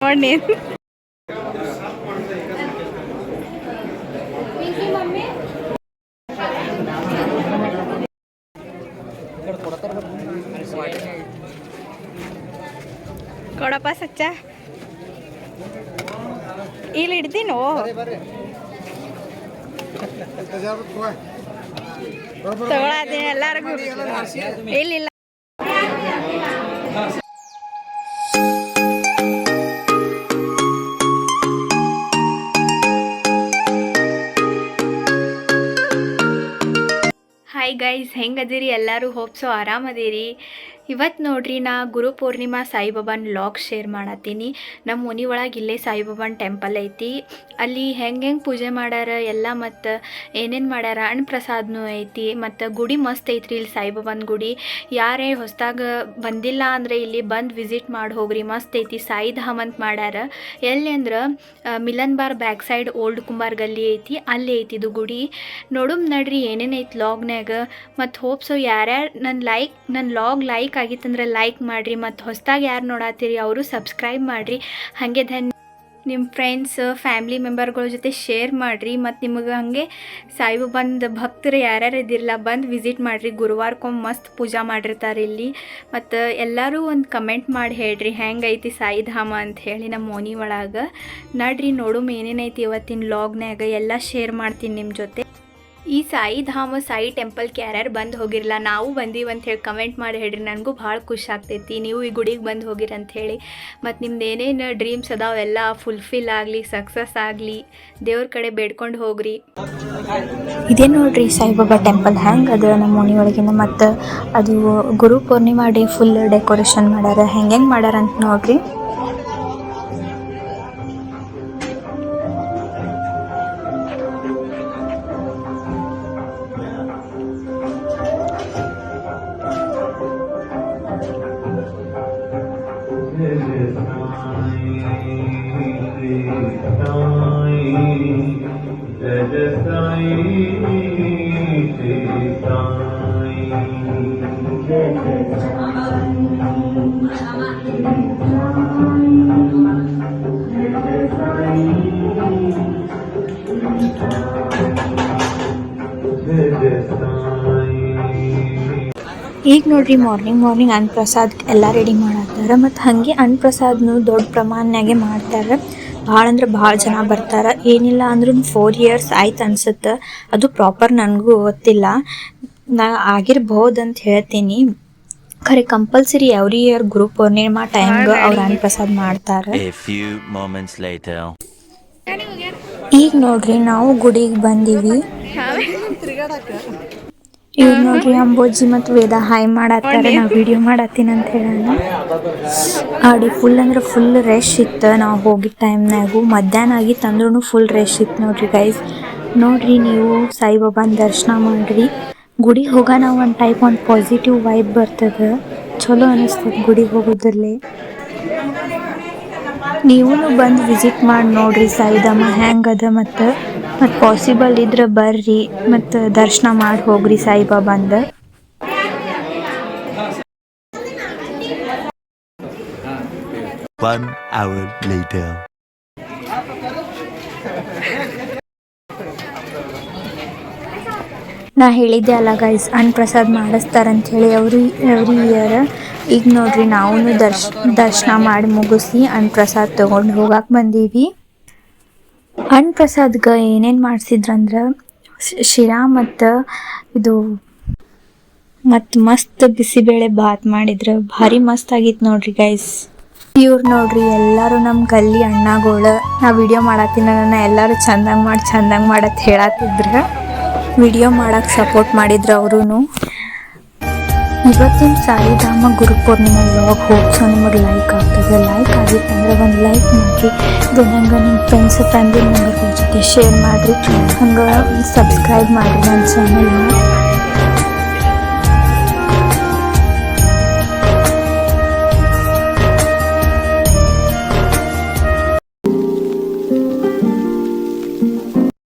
ನೋಡಿ ಕೊಡಪ್ಪ ಸಚ್ಚ ಇಲ್ಲಿ ಹಿಡ್ದೀನೋ ತಗೊಳತೀನಿ ಎಲ್ಲಾರ್ಗು. ಇಲ್ಲಿಲ್ಲ. ಹಾಯ್ ಗೈಸ್ ಹೆಂಗದಿರಿ ಎಲ್ಲರೂ ಹೋಪ್ಸೋ ಆರಾಮದಿರಿ. ಇವತ್ತು ನೋಡ್ರಿ ನಾ ಗುರು ಪೂರ್ಣಿಮಾ ಸಾಯಿಬಾಬಾನ ಲಾಗ್ ಶೇರ್ ಮಾಡತ್ತೀನಿ ನಮ್ಮ ಮುನಿ ಒಳಗೆ ಇಲ್ಲೇ ಸಾಯಿಬಾಬಾನ ಟೆಂಪಲ್ ಐತಿ. ಅಲ್ಲಿ ಹೆಂಗೆ ಹೆಂಗೆ ಪೂಜೆ ಮಾಡ್ಯಾರ ಎಲ್ಲ ಮತ್ತು ಏನೇನು ಮಾಡ್ಯಾರ ಅಣ್ಣ ಪ್ರಸಾದನೂ ಐತಿ. ಮತ್ತು ಗುಡಿ ಮಸ್ತ್ ಐತ್ರಿ ಇಲ್ಲಿ ಸಾಯಿಬಾಬಾನ ಗುಡಿ. ಯಾರೇ ಹೊಸ್ದಾಗ ಬಂದಿಲ್ಲ ಅಂದರೆ ಇಲ್ಲಿ ಬಂದು ವಿಸಿಟ್ ಮಾಡಿ ಹೋಗ್ರಿ. ಮಸ್ತ್ ಐತಿ. ಸಾಯಿಧಾಮ್ ಅಂತ ಮಾಡ್ಯಾರ. ಎಲ್ಲಿ ಅಂದ್ರೆ Milan bar back side old Kumbar ಗಲ್ಲಿ ಐತಿ. ಅಲ್ಲಿ ಐತಿ ಇದು ಗುಡಿ. ನೋಡುಮ್ ನಡ್ರಿ ಏನೇನು ಐತಿ ಲಾಗ್ನ್ಯಾಗ ಮತ್ತು ಹೋಪ್ಸು ಯಾರ್ಯಾರು ನನ್ನ ಲೈಕ್ ನನ್ನ ಲಾಗ್ ಲೈಕ್ ಆಗಿತ್ತಂದ್ರೆ ಲೈಕ್ ಮಾಡಿರಿ ಮತ್ತು ಹೊಸದಾಗಿ ಯಾರು ನೋಡತ್ತೀರಿ ಅವರು ಸಬ್ಸ್ಕ್ರೈಬ್ ಮಾಡಿರಿ. ಹಾಗೆ ಧನ್ಯ ನಿಮ್ಮ ಫ್ರೆಂಡ್ಸ್ ಫ್ಯಾಮಿಲಿ ಮೆಂಬರ್ಗಳ ಜೊತೆ ಶೇರ್ ಮಾಡಿರಿ ಮತ್ತು ನಿಮಗೆ ಹಾಗೆ ಸಾಯಿಬಾಬಂದು ಭಕ್ತರು ಯಾರ್ಯಾರು ಇದ್ದಿರಲ್ಲ ಬಂದು ವಿಸಿಟ್ ಮಾಡಿರಿ. ಗುರುವಾರಕ್ಕೊಮ್ಮೆ ಮಸ್ತ್ ಪೂಜಾ ಮಾಡಿರ್ತಾರೆ ಇಲ್ಲಿ. ಮತ್ತು ಎಲ್ಲರೂ ಒಂದು ಕಮೆಂಟ್ ಮಾಡಿ ಹೇಳ್ರಿ ಹೆಂಗೈತಿ ಸಾಯಿಧಾಮ ಅಂತ ಹೇಳಿ ನಮ್ಮ ಮೋನಿ ಒಳಗೆ. ನಡ್ರಿ ನೋಡು ಏನೇನೈತಿ ಇವತ್ತಿನ ಲಾಗ್ನ್ಯಾಗ ಎಲ್ಲ ಶೇರ್ ಮಾಡ್ತೀನಿ ನಿಮ್ಮ ಜೊತೆ. ಈ ಸಾಯಿ ಧಾಮ, ಸಾಯಿ ಟೆಂಪಲ್ಗೆ ಯಾರ್ಯಾರು ಬಂದು ಹೋಗಿರಲ್ಲ ನಾವು ಬಂದೀವಿ ಅಂತ ಹೇಳಿ ಕಮೆಂಟ್ ಮಾಡಿ ಹೇಳ್ರಿ. ನನಗೂ ಭಾಳ ಖುಷಿ ಆಗ್ತೈತಿ. ನೀವು ಈ ಗುಡಿಗೆ ಬಂದು ಹೋಗಿರಿ ಅಂತ ಹೇಳಿ. ಮತ್ತು ನಿಮ್ದು ಏನೇನು ಡ್ರೀಮ್ಸ್ ಅದಾವೆಲ್ಲ ಫುಲ್ಫಿಲ್ ಆಗಲಿ ಸಕ್ಸಸ್ ಆಗಲಿ, ದೇವ್ರ ಕಡೆ ಬೇಡ್ಕೊಂಡು ಹೋಗ್ರಿ. ಇದೇ ನೋಡ್ರಿ, ಸಾಯಿಬಾಬಾ ಟೆಂಪಲ್ ಹ್ಯಾಂಗ್ ಅದ ನಮ್ಮ ಮನೆ ಒಳಗಿನ ಮತ್ತು ಅದು Guru Purnima day full decoration ಮಾಡ್ಯಾರ. ಹೆಂಗೆ ಹೆಂಗೆ ಮಾಡ್ಯಾರ ಅಂತ ನೋಡ್ರಿ. Jai Sai ಈಗ ನೋಡ್ರಿ ಮಾರ್ನಿಂಗ್ ಮಾರ್ನಿಂಗ್ ಅನ್ನಪ್ರಸಾದ್ ಎಲ್ಲ ರೆಡಿ ಮಾಡತ್ತಾರ. ಮತ್ತು ಹಾಗೆ ಅನ್ನಪ್ರಸಾದ್ನು ದೊಡ್ಡ ಪ್ರಮಾಣನಾಗೆ ಮಾಡ್ತಾರೆ. ಭಾಳ ಅಂದ್ರೆ ಭಾಳ ಜನ ಬರ್ತಾರೆ. ಏನಿಲ್ಲ ಅಂದ್ರೂ ಫೋರ್ ಇಯರ್ಸ್ ಆಯ್ತು ಅನ್ಸುತ್ತೆ. ಅದು ಪ್ರಾಪರ್ ನನಗೂ ಗೊತ್ತಿಲ್ಲ. ನಾ ಆಗಿರ್ಬೋದು ಅಂತ ಹೇಳ್ತೀನಿ. ಖರೆ compulsory every year Guru Purnima ಟೈಮ್ಗೆ ಅವ್ರು ಅನ್ನಪ್ರಸಾದ್ ಮಾಡ್ತಾರೆ. ಈಗ ನೋಡ್ರಿ ನಾವು ಗುಡಿಗೆ ಬಂದೀವಿ. ಇವ್ರು ನೋಡ್ರಿ ಅಂಬೋಜಿ ಮತ್ತು ವೇದ ಹಾಯ್ ಮಾಡತ್ತಾರೆ ನಾವು ವಿಡಿಯೋ ಮಾಡತ್ತೀನಿ ಅಂತ ಹೇಳೋಣ ಆಡಿ ಫುಲ್ ಅಂದ್ರೆ ಫುಲ್ ರಶ್ ಇತ್ತು ನಾವು ಹೋಗಿದ್ದ ಟೈಮ್ನಾಗು ಮಧ್ಯಾಹ್ನ ಆಗಿ ತಂದ್ರೂ ಫುಲ್ ರಶ್ ಇತ್ತು ನೋಡ್ರಿ ಗೈಸ್ ನೋಡ್ರಿ ನೀವು ಸಾಯಿಬಾಬಾನ ದರ್ಶನ ಮಾಡ್ರಿ. ಗುಡಿಗೆ ಹೋಗ ನಾವು ಒಂದು ಟೈಪ್ ಒಂದು ಪಾಸಿಟಿವ್ ವೈಬ್ ಬರ್ತದ. ಚಲೋ ಅನಿಸ್ತದೆ ಗುಡಿಗೆ ಹೋಗೋದ್ರಲ್ಲಿ. ನೀವು ಬಂದು ವಿಸಿಟ್ ಮಾಡಿ ನೋಡ್ರಿ ಸಾಯಿಧಾಮ ಹೆಂಗದ ಮತ್ತು. ಮತ್ತು ಪಾಸಿಬಲ್ ಇದ್ರೆ ಬರ್ರಿ ಮತ್ತು ದರ್ಶನ ಮಾಡಿ ಹೋಗ್ರಿ ಸಾಯಿಬಾಬಾ One hour later. ನಾ ಹೇಳಿದ್ದೆ ಅಲ್ಲ ಗೈಸ್ ಅನ್ನಪ್ರಸಾದ್ ಮಾಡಿಸ್ತಾರಂತ ಹೇಳಿ ಅವ್ರಿ ಎವ್ರಿ ಇಯರ್ ಈಗ ನೋಡ್ರಿ ನಾವು ದರ್ಶ ದರ್ಶನ ಮಾಡಿ ಮುಗಿಸಿ ಅನ್ನಪ್ರಸಾದ್ ತೊಗೊಂಡು ಹೋಗಕ್ಕೆ ಬಂದೀವಿ. ಅನ್ನಪ್ರಸಾದ್ಗೆ ಏನೇನು ಮಾಡಿಸಿದ್ರಂದ್ರೆ ಶಿರಾ ಮತ್ತು ಇದು ಮತ್ತು ಮಸ್ತ್ ಬಿಸಿಬೇಳೆ ಬಾತ್ ಮಾಡಿದ್ರು, ಭಾರಿ ಮಸ್ತ್ ಆಗಿತ್ತು ನೋಡ್ರಿ ಗೈಸ್ ಇವ್ರು ನೋಡ್ರಿ ಎಲ್ಲರೂ ನಮ್ಮ ಗಲ್ಲಿ ಅಣ್ಣಗಳು, ನಾ ವಿಡಿಯೋ ಮಾಡತ್ತೀನಿ ನನ್ನ ಎಲ್ಲರೂ ಚಂದಂಗೆ ಮಾಡಿ, ಚಂದಂಗೆ ಮಾಡತ್ ಹೇಳತ್ತಿದ್ರು ವಿಡಿಯೋ ಮಾಡಕ್ಕೆ ಸಪೋರ್ಟ್ ಮಾಡಿದ್ರು ಅವರು ಇವತ್ತಿನ ಸಾಯಿಧಾಮ ಗುರು ಪೂರ್ಣಿಮೆ ಯಾವಾಗ ಹೋಗ್ಸೋ ನಿಮಗೆ ಲೈಕ್ ಆಗ್ತದೆ. ಲೈಕ್ ಆಗಿತ್ತಂದ್ರೆ ಒಂದು ಲೈಕ್ ಮಾಡಿರಿ. ದೆನ್ ಹಂಗೆ ನಿಮ್ಮ ಫ್ರೆಂಡ್ಸ್ ಫ್ಯಾಮಿಲಿ ಮೆಂಬರ್ಗಳ ಜೊತೆ ಶೇರ್ ಮಾಡಿರಿ. ಹಂಗೆ ಸಬ್ಸ್ಕ್ರೈಬ್ ಮಾಡಿರಿ ನನ್ನ ಚಾನಲ್ನ